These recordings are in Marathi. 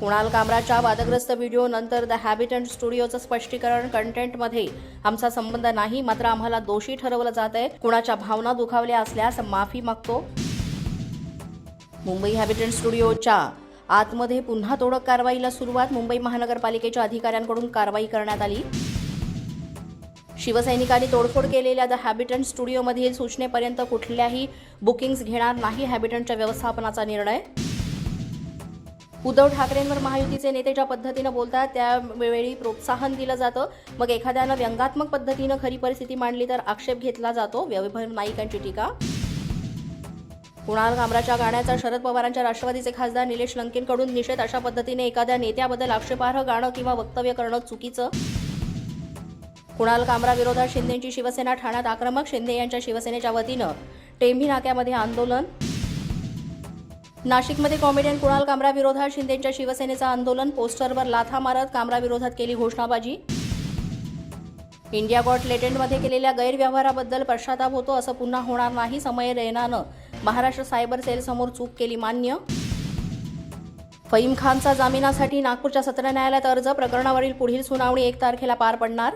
कुणाल कामराच्या वादग्रस्त व्हिडिओ नंतर द हॅबिटंट स्टुडिओचं स्पष्टीकरण कंटेंटमध्ये आमचा संबंध नाही मात्र आम्हाला दोषी ठरवलं जात आहे कुणाच्या भावना दुखावल्या असल्यास माफी मागतो. मुंबई हॅबिटंट स्टुडिओच्या आतमध्ये पुन्हा तोडक कारवाईला सुरुवात मुंबई महानगरपालिकेच्या अधिकाऱ्यांकडून कारवाई करण्यात आली. शिवसैनिकांनी तोडफोड केलेल्या द हॅबिटंट स्टुडिओमधील सूचनेपर्यंत कुठल्याही बुकिंग्स घेणार नाही हॅबिटंटच्या व्यवस्थापनाचा निर्णय. उद्धव ठाकरेंवर महायुतीचे नेते ज्या पद्धतीनं बोलतात त्यावेळी प्रोत्साहन दिलं जातं. मग एखाद्यानं व्यंगात्मक पद्धतीनं खरी परिस्थिती मांडली तर आक्षेप घेतला जातो. व्यवभर नाईकांची टीका. कुणाल कामराच्या गाण्याचा शरद पवारांच्या राष्ट्रवादीचे खासदार निलेश लंकेंकडून निषेध अशा पद्धतीने एखाद्या नेत्याबद्दल आक्षेपार्ह गाणं किंवा वक्तव्य करणं चुकीचं? कुणाल कामरा विरोधात शिंदेची शिवसेना ठाण्यात आक्रमक शिंदे यांच्या शिवसेनेच्या वतीनं टेंभी नाक्यामध्ये आंदोलन? नाशिकमध्ये कॉमेडियन कुणाल कामराविरोधात शिंदेच्या शिवसेनेचं आंदोलन पोस्टरवर लाथा मारत कामराविरोधात केली घोषणाबाजी. इंडिया गॉट लेटेंटमध्ये केलेल्या गैरव्यवहाराबद्दल पश्चाताप होतो असं पुन्हा होणार नाही समय रैनानं महाराष्ट्र सायबर सेलसमोर चूक केली मान्य. फईम खानचा जामिनासाठी नागपूरच्या सत्र न्यायालयात अर्ज प्रकरणावरील पुढील सुनावणी एक तारखेला पार पडणार.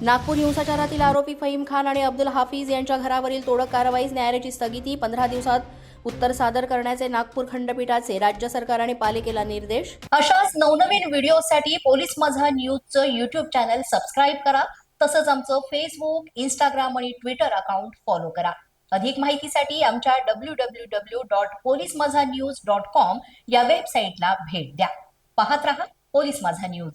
नागपूर हिंसाचारातील आरोपी फहीम खान आणि अब्दुल हाफिज यांच्या घरावरील तोडक कारवाईस न्यायालयाची स्थगिती पंधरा दिवसात उत्तर सादर करण्याचे नागपूर खंडपीठाचे राज्य सरकार आणि पालिकेला निर्देश. अशाच नवनवीन व्हिडिओसाठी पोलीस माझा न्यूजचं युट्यूब चॅनल सबस्क्राईब करा. तसंच आमचं फेसबुक इंस्टाग्राम आणि ट्विटर अकाउंट फॉलो करा. अधिक माहितीसाठी आमच्या W W W dot police Maza news dot com या वेबसाईटला भेट द्या. पाहत रहा पोलीस माझा न्यूज